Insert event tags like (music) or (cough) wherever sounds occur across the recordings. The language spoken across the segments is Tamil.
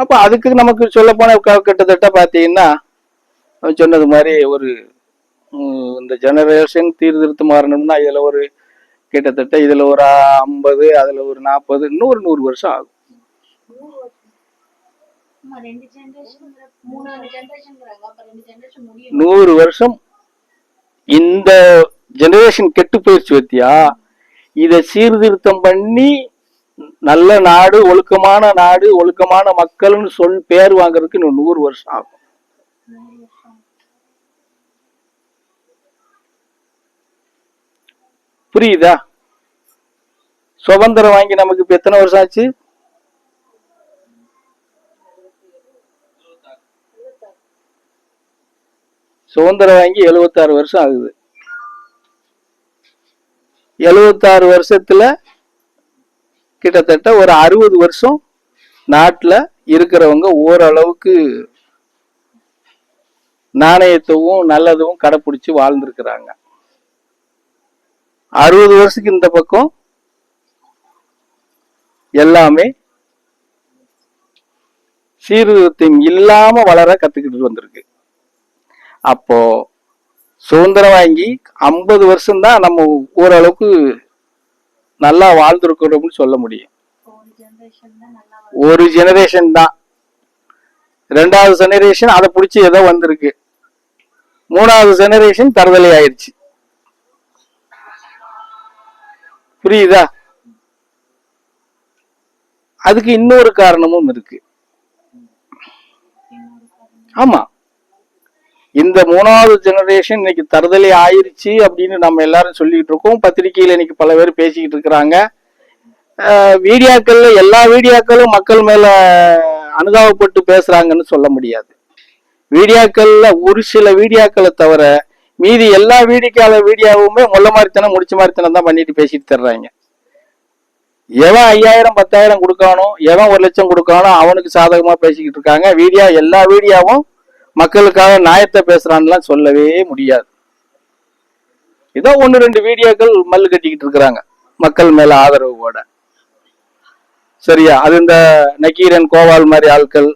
அப்ப அதுக்கு நமக்கு சொல்ல போன கிட்டத்தட்ட பாத்தீங்கன்னா அவன் சொன்னது மாதிரி ஒரு இந்த ஜெனரேஷன் தீர்திருத்தம் மாறணும்னா இதுல ஒரு கிட்டத்தட்ட இதுல ஒரு ஐம்பது அதுல ஒரு நாற்பது இன்னும் ஒரு நூறு வருஷம் ஆகும். நூறு வருஷம் இந்த ஜெனரேஷன் கெட்டு போயிடுச்சு பத்தியா? இத சீர்திருத்தம் பண்ணி நல்ல நாடு ஒழுக்கமான நாடு ஒழுக்கமான மக்கள்னு சொல் பேர் வாங்குறதுக்கு இன்னும் நூறு வருஷம் ஆகும். புரியுதா? சுதந்திரம் வாங்கி நமக்கு இப்ப எத்தனை வருஷம் ஆச்சு? சுதந்திரம் வாங்கி எழுபத்தாறு வருஷம் ஆகுது. எழுபத்தாறு வருஷத்துல கிட்டத்தட்ட ஒரு அறுபது வருஷம் நாட்டுல இருக்கிறவங்க ஓரளவுக்கு நாணயத்தவும் நல்லதும் கடைப்பிடிச்சி வாழ்ந்துருக்கிறாங்க. அறுபது வருஷத்துக்கு இந்த பக்கம் எல்லாமே சீர்திருத்தம் இல்லாம வளர கத்துக்கிட்டு வந்திருக்கு. அப்போ சுதந்திரம் வாங்கி ஐம்பது வருஷம் தான் நம்ம ஓரளவுக்கு நல்லா வாழ்ந்திருக்கிறோம்னு சொல்ல முடியும். ஒரு ஜெனரேஷன் தான் நல்லா ஒரு ஜெனரேஷன் தான். ரெண்டாவது ஜெனரேஷன் அதை பிடிச்சி ஏதோ வந்திருக்கு. மூணாவது ஜெனரேஷன் தருதலை ஆயிடுச்சு. புரியுதா? அதுக்கு இன்னொரு காரணமும் இருக்கு. ஆமா. இந்த மூணாவது ஜெனரேஷன் இன்னைக்கு தருதலை ஆயிருச்சு அப்படின்னு நம்ம எல்லாரும் சொல்லிட்டு இருக்கோம். பத்திரிகையில இன்னைக்கு பல பேர் பேசிக்கிட்டு இருக்கிறாங்க. வீடியோக்களில் எல்லா வீடியோக்களும் மக்கள் மேல அனுதாபப்பட்டு பேசுறாங்கன்னு சொல்ல முடியாது. வீடியோக்களில் ஒரு சில வீடியோக்களை தவிர மீதி எல்லா வீடியோக்கால வீடியோவுமே முள்ள மாதிரித்தனம் முடிச்ச மாதிரித்தனம் தான் பண்ணிட்டு பேசிட்டு தர்றாங்க. எவன் ஐயாயிரம் பத்தாயிரம் கொடுக்கானோ எவன் ஒரு லட்சம் கொடுக்கானோ அவனுக்கு சாதகமா பேசிக்கிட்டு இருக்காங்க. வீடியோ எல்லா வீடியோவும் மக்களுக்காக நியாயத்தை பேசுறான்லாம் சொல்லவே முடியாது. ஏதோ ஒன்று ரெண்டு வீடியோக்கள் மல்லு கட்டிக்கிட்டு இருக்கிறாங்க. மக்கள் மேல ஆதரவோட. சரியா? அது இந்த நக்கீரன் கோவால் மாதிரி ஆட்கள்.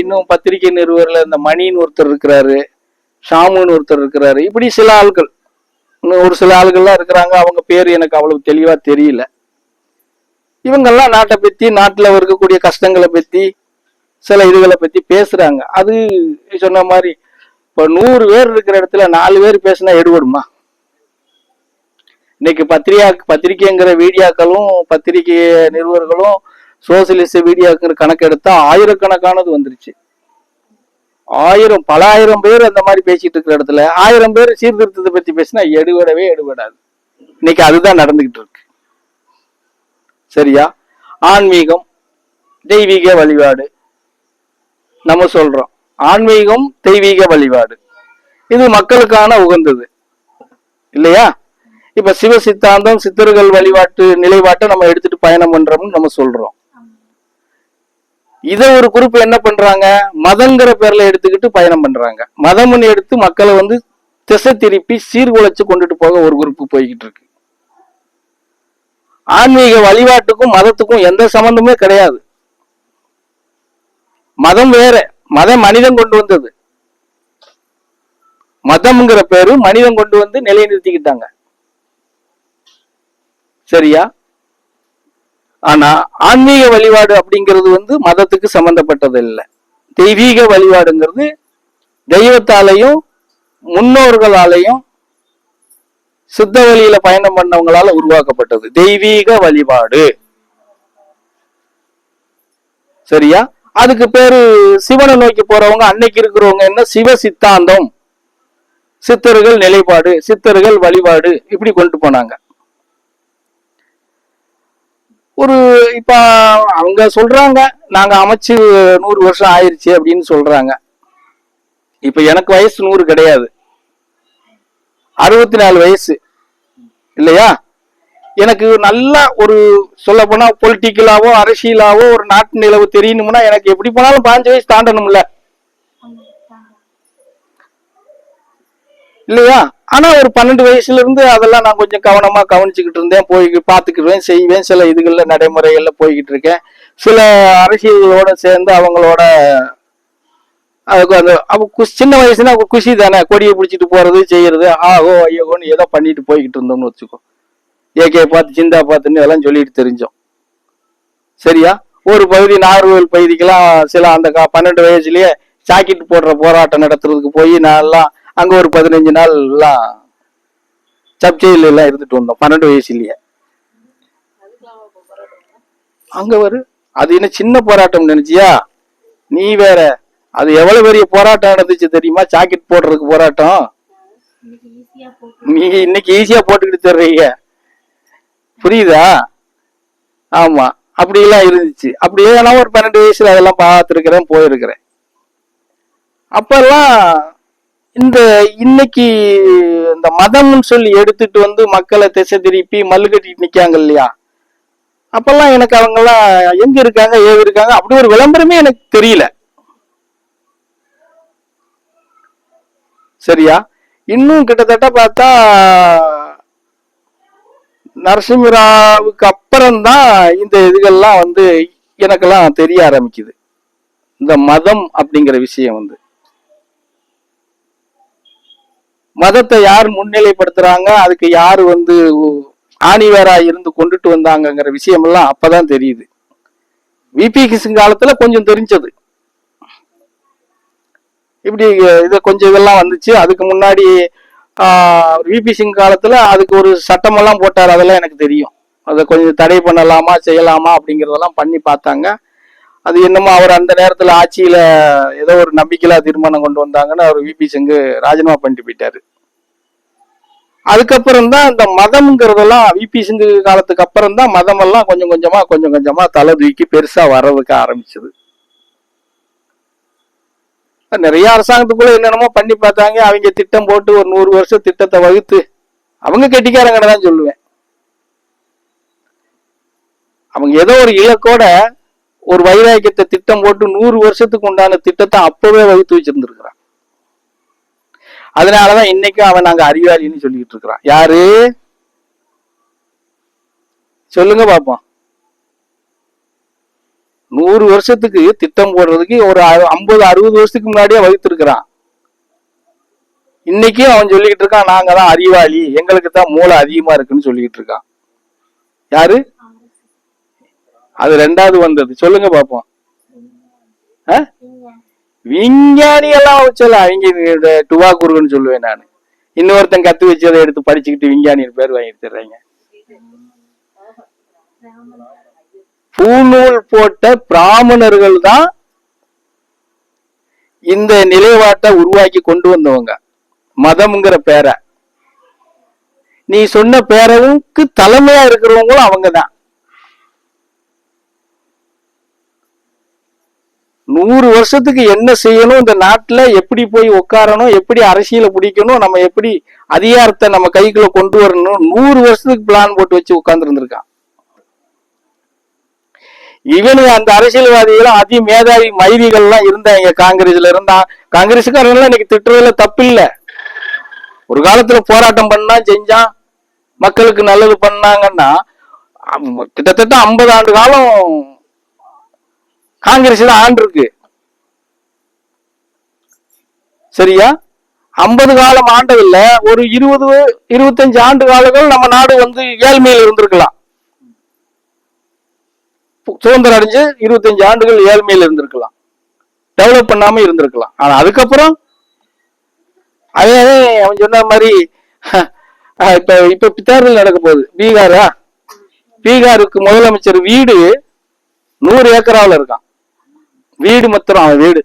இன்னும் பத்திரிகை நிறுவரில் இந்த மணின்னு ஒருத்தர் இருக்கிறாரு. ஷாமுன்னு ஒருத்தர் இருக்கிறாரு. இப்படி சில ஆட்கள் இன்னும் ஒரு சில ஆள்கள்லாம் இருக்கிறாங்க. அவங்க பேர் எனக்கு அவ்வளவு தெளிவாக தெரியல. இவங்கெல்லாம் நாட்டை பற்றி நாட்டில் இருக்கக்கூடிய கஷ்டங்களை பற்றி சில இதுகளை பத்தி பேசுறாங்க. அது சொன்ன மாதிரி இப்ப நூறு பேர் இருக்கிற இடத்துல நாலு பேர் பேசினா எடுபடுமா? இன்னைக்கு பத்திரிகா பத்திரிகைங்கிற வீடியோக்களும் பத்திரிகை நிறுவர்களும் சோசியலிச வீடியாக்கிற கணக்கு எடுத்தா ஆயிரக்கணக்கானது வந்துருச்சு. ஆயிரம் பல ஆயிரம் பேர் அந்த மாதிரி பேசிட்டு இருக்கிற இடத்துல ஆயிரம் பேர் சீர்திருத்தத்தை பத்தி பேசினா எடுபடவே எடுபடாது. இன்னைக்கு அதுதான் நடந்துகிட்டு இருக்கு. சரியா? ஆன்மீகம் தெய்வீக வழிபாடு நம்ம சொல்றோம். ஆன்மீகம் தெய்வீக வழிபாடு. இது மக்களுக்கான உகந்தது. இல்லையா? இப்ப சிவ சித்தாந்தம் சித்தர்கள் வழிபாட்டு நிலைப்பாட்டை நம்ம எடுத்துட்டு பயணம் பண்றோம்னு நம்ம சொல்றோம். இதை ஒரு குறிப்பு என்ன பண்றாங்க? மதங்கிற பேர்ல எடுத்துக்கிட்டு பயணம் பண்றாங்க. மதம்னு எடுத்து மக்களை வந்து திசை திருப்பி சீர்குலைச்சு கொண்டுட்டு போக ஒரு குறிப்பு போய்கிட்டு இருக்கு. ஆன்மீக வழிபாட்டுக்கும் மதத்துக்கும் எந்த சம்பந்தமே கிடையாது. மதம் வேற மதம் மனிதன் கொண்டு வந்தது. மதம்ங்கிற பேரு மனிதன் கொண்டு வந்து நிலைநிறுத்திக்கிட்டாங்க. சரியா? ஆனா ஆன்மீக வழிபாடு அப்படிங்கிறது வந்து மதத்துக்கு சம்பந்தப்பட்டது இல்லை தெய்வீக வழிபாடுங்கிறது தெய்வத்தாலையும் முன்னோர்களாலையும் சித்த வழியில பயணம் பண்ணவங்களால உருவாக்கப்பட்டது. தெய்வீக வழிபாடு. சரியா? அதுக்கு பேரு சிவனை நோக்கி போறவங்க அன்னைக்கு இருக்கிறவங்க என்ன? சிவ சித்தாந்தம். சித்தர்கள் நிலைப்பாடு சித்தர்கள் வழிபாடு இப்படி கொண்டு போனாங்க. ஒரு இப்ப அவங்க சொல்றாங்க நாங்க அமைச்சு நூறு வருஷம் ஆயிடுச்சு அப்படின்னு சொல்றாங்க. இப்ப எனக்கு வயசு நூறு கிடையாது. அறுபத்தி நாலு வயசு. இல்லையா? எனக்கு நல்லா ஒரு சொல்ல போனா பொலிட்டிக்கலாவோ அரசியலாவோ ஒரு நாட்டு நிலவு தெரியணும்னா எனக்கு எப்படி போனாலும் பாஞ்சு வயசு தாண்டணும்ல. இல்லையா? ஆனா ஒரு பன்னெண்டு வயசுல இருந்து அதெல்லாம் நான் கொஞ்சம் கவனமா கவனிச்சுக்கிட்டு இருந்தேன். போய் பார்த்துக்கிடுவேன் செய்வேன். சில இதுகள்ல நடைமுறைகள்ல போய்கிட்டு இருக்கேன். சில அரசியலோட சேர்ந்து அவங்களோட அதுக்கு அந்த அப்போ சின்ன வயசுனா குஷி தானே. கொடியை பிடிச்சிட்டு போறது செய்யறது ஆகோ ஐயோன்னு ஏதோ பண்ணிட்டு போய்கிட்டு இருந்தோம்னு வச்சுக்கோ. ஏகே பார்த்து சிந்தா பார்த்துன்னு இதெல்லாம் சொல்லிட்டு தெரிஞ்சோம். சரியா? ஒரு பகுதி நாகர்கோவில் பகுதிக்கெல்லாம் சில அந்த கா- பன்னெண்டு வயசுலயே ஜாக்கெட் போடுற போராட்டம் நடத்துறதுக்கு போய் நான் எல்லாம் அங்க ஒரு பதினஞ்சு நாள் எல்லாம் சப்ஜெயில் எல்லாம் இருந்துட்டு வந்தோம் பன்னெண்டு வயசுலயே. அங்க வரு. அது என்ன சின்ன போராட்டம் நினைச்சியா? நீ வேற. அது எவ்வளவு பெரிய போராட்டம் நடந்துச்சு தெரியுமா? ஜாக்கெட் போடுறதுக்கு போராட்டம். நீ இன்னைக்கு ஈஸியா போட்டுக்கிட்டு தர்றீங்க புரியுதா? ஆமா. அப்படியெல்லாம் இருந்துச்சு. அப்படியே நான் ஒரு பன்னெண்டு வயசுல அதெல்லாம் பார்த்துருக்கிறேன் போயிருக்கிறேன். அப்பெல்லாம் இந்த இன்னைக்கு இந்த மதம்னு சொல்லி எடுத்துட்டு வந்து மக்களை திசை திருப்பி மல்லு கட்டிட்டு நிக்காங்க இல்லையா? அப்பெல்லாம் எனக்கு அவங்கெல்லாம் எங்க இருக்காங்க ஏது இருக்காங்க? அப்படி ஒரு விளம்பரமே எனக்கு தெரியல. சரியா? இன்னும் கிட்டத்தட்ட பார்த்தா நரசிம்மராவுக்கு அப்புறம்தான் இந்த இதுகள்லாம் வந்து எனக்கெல்லாம் தெரிய ஆரம்பிக்குது. இந்த மதம் அப்படிங்கிற விஷயம் வந்து. மதத்தை யார் முன்னிலைப்படுத்துறாங்க? அதுக்கு யார் வந்து ஆணிவேரா இருந்து கொண்டுட்டு வந்தாங்கங்கிற விஷயமெல்லாம் அப்பதான் தெரியுது. விபி கிருஷ்ணன் காலத்துல கொஞ்சம் தெரிஞ்சது. இப்படி இது கொஞ்சம் இதெல்லாம் வந்துச்சு. அதுக்கு முன்னாடி விபி சிங் காலத்துல அதுக்கு ஒரு சட்டமெல்லாம் போட்டார் அதெல்லாம் எனக்கு தெரியும். அதை கொஞ்சம் தடை பண்ணலாமா செய்யலாமா அப்படிங்கறதெல்லாம் பண்ணி பார்த்தாங்க. அது என்னமோ அவர் அந்த நேரத்துல ஆட்சியில ஏதோ ஒரு நம்பிக்கையில்லா தீர்மானம் கொண்டு வந்தாங்கன்னு அவர் விபி சிங்கு ராஜினாமா பண்ணிட்டு போயிட்டாரு. அதுக்கப்புறம் தான் இந்த மதம்ங்கிறதெல்லாம் விபி சிங்கு காலத்துக்கு அப்புறம் தான் மதம் எல்லாம் கொஞ்சம் கொஞ்சமா கொஞ்சம் கொஞ்சமா தலை தூக்கி பெருசா வர்றதுக்கு ஆரம்பிச்சது. நிறைய அரசாங்கத்துக்குள்ள என்னென்னமோ பண்ணி பார்த்தாங்க. அவங்க திட்டம் போட்டு ஒரு நூறு வருஷம் திட்டத்தை வகுத்து அவங்க கெட்டிக்காரங்கட தான் சொல்லுவேன். அவங்க ஏதோ ஒரு இலக்கோட ஒரு வைராக்கியத்தை திட்டம் போட்டு நூறு வருஷத்துக்கு உண்டான திட்டத்தை அப்பவே வகுத்து வச்சிருந்துருக்கிறான். அதனாலதான் இன்னைக்கும் அவன் நாங்க அறிவாளின்னு சொல்லிட்டு இருக்கிறான். யாரு? சொல்லுங்க பாப்போம். நூறு வருஷத்துக்கு திட்டம் போடுறதுக்கு ஒரு ஐம்பது அறுபது வருஷத்துக்கு முன்னாடியே வகுத்திருக்கிறான். இன்னைக்கும் அவன் சொல்லிக்கிட்டு இருக்கான் நாங்க தான் அறிவாளி. எங்களுக்கு தான் மூளை அதிகமா இருக்குன்னு சொல்லிக்கிட்டு இருக்கான். யாரு? அது ரெண்டாவது வந்தது. சொல்லுங்க பாப்போம். ஆ? விஞ்ஞானி எல்லாம் வச்சல. அவங்க டுவா குருன்னு சொல்லுவேன் நான். இன்னொருத்தன் கத்து வச்சதை எடுத்து படிச்சுக்கிட்டு விஞ்ஞானின்னு பேர் வாங்கி தர்றாங்க பூநூல் போட்ட பிராமணர்கள் தான் இந்த நிலைப்பாட்டை உருவாக்கி கொண்டு வந்தவங்க. மதம்ங்கிற பேரை. நீ சொன்ன பேரவுக்கு தலைமையா இருக்கிறவங்களும் அவங்க தான் நூறு வருஷத்துக்கு என்ன செய்யணும்? இந்த நாட்டுல எப்படி போய் உட்காரணும்? எப்படி அரசியலை பிடிக்கணும்? நம்ம எப்படி அதிகாரத்தை நம்ம கைக்குள்ள கொண்டு வரணும்? நூறு வருஷத்துக்கு பிளான் போட்டு வச்சு உட்கார்ந்து இவனு அந்த அரசியல்வாதிகளும் அதி மேதாவி மைதிகள்லாம் இருந்தாங்க காங்கிரஸ்ல இருந்தா காங்கிரஸ்காரங்க இன்னைக்கு திட்டுறதுல தப்பு இல்ல. ஒரு காலத்துல போராட்டம் பண்ணா செஞ்சான் மக்களுக்கு நல்லது பண்ணாங்கன்னா கிட்டத்தட்ட ஐம்பது ஆண்டு காலம் காங்கிரஸ் தான் ஆண்டு இருக்கு. சரியா? ஐம்பது காலம் ஆண்டதில்ல ஒரு இருபது இருபத்தஞ்சு ஆண்டு காலங்கள் நம்ம நாடு வந்து ஏழ்மையில் இருந்திருக்கலாம். சுதந்திரம் அடைஞ்சு இருபத்தஞ்சு ஆண்டுகள் ஏழ்மையில் இருந்திருக்கலாம். டெவலப் பண்ணாம இருந்திருக்கலாம். ஆனா அதுக்கப்புறம் அதே அவன் சொன்ன மாதிரி (laughs) இப்ப இப்ப தேர்தல் நடக்க போகுது. பீகாரா? பீகாருக்கு முதலமைச்சர் வீடு நூறு ஏக்கராவில் இருக்கான். வீடு மொத்தம் அவன் வீடு.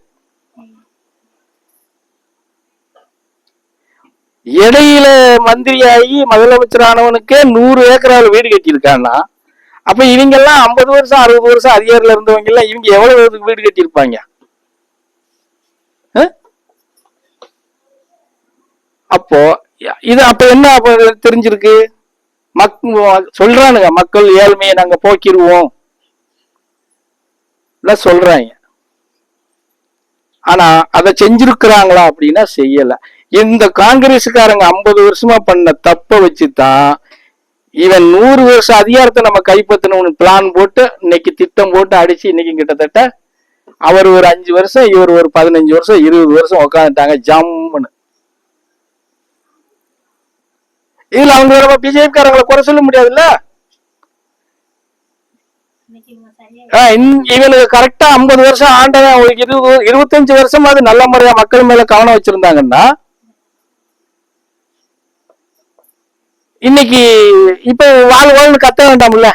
இடையில மந்திரியாகி முதலமைச்சர் ஆனவனுக்கே நூறு ஏக்கராவில் வீடு கட்டியிருக்கான்னா அப்ப இவங்க எல்லாம் ஐம்பது வருஷம் அறுபது வருஷம் அதிகாரில இருந்தவங்க எல்லாம் இவங்க எவ்வளவு வீடு கட்டியிருப்பாங்க? அப்போ இது அப்ப என்ன அப்ப தெரிஞ்சிருக்கு? மக் சொல்றானுங்க மக்கள் ஏழ்மையை நாங்க போக்கிடுவோம் எல்லாம் சொல்றாங்க. ஆனா அதை செஞ்சிருக்கிறாங்களா அப்படின்னா செய்யல. இந்த காங்கிரஸ்காரங்க ஐம்பது வருஷமா பண்ண தப்ப வச்சுதான் இவன் நூறு வருஷம் அதிகாரத்தை நம்ம கைப்பற்றணும்னு பிளான் போட்டு இன்னைக்கு திட்டம் போட்டு அடிச்சு இன்னைக்கு கிட்டத்தட்ட அவர் ஒரு அஞ்சு வருஷம் இவர் ஒரு பதினஞ்சு வருஷம் இருபது வருஷம் உட்காந்துட்டாங்க ஜம்முன்னு. இதுல அவங்க நம்ம பிஜேபி காரங்களை குறை சொல்ல முடியாதுல்ல? இவனுக்கு கரெக்டா ஐம்பது வருஷம் ஆண்டவன் ஒரு இருபது இருபத்தஞ்சு வருஷம் அது நல்ல முறையா மக்கள் மேல கவனம் வச்சிருந்தாங்கன்னா இன்னைக்கு இப்ப வாழ் வாழ்னு கத்த வேண்டாம்ல?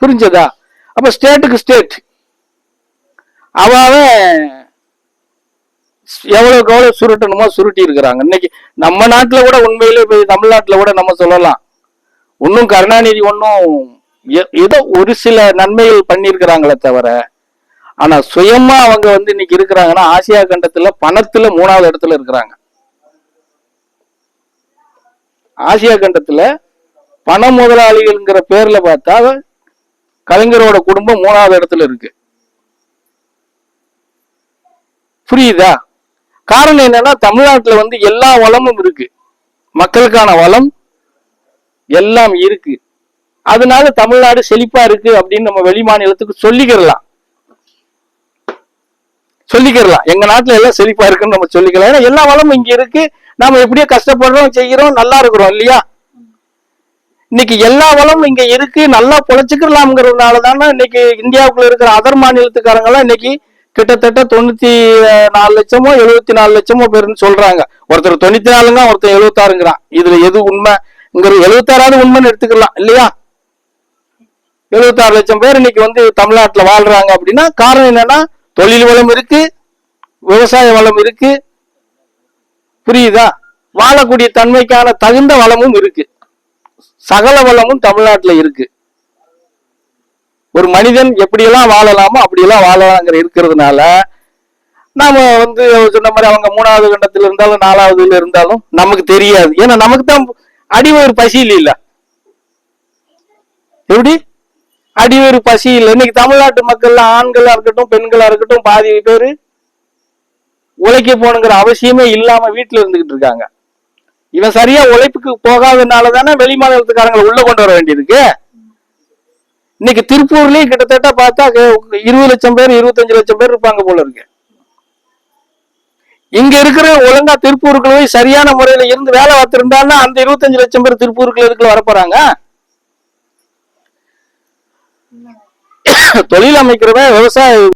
புரிஞ்சதா? அப்ப ஸ்டேட்டுக்கு ஸ்டேட். அவன் எவ்வளவுக்கு எவ்வளவு சுருட்டணுமோ சுருட்டி இருக்கிறாங்க. இன்னைக்கு நம்ம நாட்டுல கூட உண்மையிலே போய் தமிழ்நாட்டுல கூட நம்ம சொல்லலாம். ஒன்னும் கருணாநிதி ஒன்னும் ஏதோ ஒரு சில நன்மைகள் பண்ணியிருக்கிறாங்களே தவிர ஆனா சுயமா அவங்க வந்து இன்னைக்கு இருக்கிறாங்கன்னா ஆசியா கண்டத்துல பணத்துல மூணாவது இடத்துல இருக்கிறாங்க. ஆசியா கண்டத்துல பண முதலாளிகள்ங்கிற பேர்ல பார்த்தா கலைஞரோட குடும்பம் மூணாவது இடத்துல இருக்கு. புரியுதா? காரணம் என்னன்னா தமிழ்நாட்டுல வந்து எல்லா வளமும் இருக்கு. மக்களுக்கான வளம் எல்லாம் இருக்கு. அதனால தமிழ்நாடு செழிப்பா இருக்கு அப்படின்னு நம்ம வெளி மாநிலத்துக்கு சொல்லிக்கிறலாம். சொல்லிக்கிறலாம். எங்க நாட்டுல எல்லாம் செழிப்பா இருக்குன்னு நம்ம சொல்லிக்கலாம். ஏன்னா எல்லா வளமும் இங்க இருக்கு. நாம எப்படியோ கஷ்டப்படுறோம் செய்யறோம் நல்லா இருக்கிறோம் இல்லையா? இன்னைக்கு எல்லா வளமும் இங்க இருக்கு. நல்லா பொழைச்சுக்கலாம்ங்கிறதுனால தானே இன்னைக்கு இந்தியாவுக்குள்ள இருக்கிற அதர் மாநிலத்துக்காரங்க எல்லாம் இன்னைக்கு கிட்டத்தட்ட தொண்ணூத்தி நாலு லட்சமோ எழுபத்தி நாலு லட்சமோ பேருன்னு சொல்றாங்க. ஒருத்தர் தொண்ணூத்தி நாலுங்க ஒருத்தர் எழுபத்தாறுங்கிறான் இதுல எது உண்மைங்கிறது எழுபத்தாறாவது உண்மைன்னு எடுத்துக்கலாம் இல்லையா? எழுபத்தாறு லட்சம் பேர் இன்னைக்கு வந்து தமிழ்நாட்டுல வாழ்றாங்க அப்படின்னா காரணம் என்னன்னா தொழில் வளம் இருக்கு விவசாய வளம் இருக்கு. புரியுதா? வாழக்கூடிய தன்மைக்கான தகுந்த வளமும் இருக்கு. சகல வளமும் தமிழ்நாட்டில் இருக்கு. ஒரு மனிதன் எப்படியெல்லாம் வாழலாமோ அப்படியெல்லாம் வாழலாங்கிற இருக்கிறதுனால நாம வந்து சொன்ன மாதிரி அவங்க மூணாவது கண்டத்துல இருந்தாலும் நாலாவதுல இருந்தாலும் நமக்கு தெரியாது. ஏன்னா நமக்கு தான் அடிவயிறு பசி இல்லை. எப்படி? அடிவேறு பசி இல்லை. இன்னைக்கு தமிழ்நாட்டு மக்கள்ல ஆண்களா இருக்கட்டும் பெண்களா இருக்கட்டும் பாதி பேர் உழைக்க போகணுங்கிற அவசியமே இல்லாம வீட்டுல இருந்துகிட்டு இருக்காங்க. இவன் சரியா உழைப்புக்கு போகாதனால தானே வெளி மாநிலத்துக்காரங்களை உள்ள கொண்டு வர வேண்டியிருக்கு. இன்னைக்கு திருப்பூர்லயே கிட்டத்தட்ட பார்த்தா இருபது லட்சம் பேர் இருபத்தஞ்சு லட்சம் பேர் இருப்பாங்க போல இருக்கு. இங்க இருக்கிற ஒழுங்கா திருப்பூருக்குள்ள போய் சரியான முறையில இருந்து வேலை பார்த்திருந்தாலும் அந்த இருபத்தஞ்சு லட்சம் பேர் திருப்பூருக்குள்ள இருக்குள்ள வரப்போறாங்க தொழில் அமைக்கிறவன் விவசாய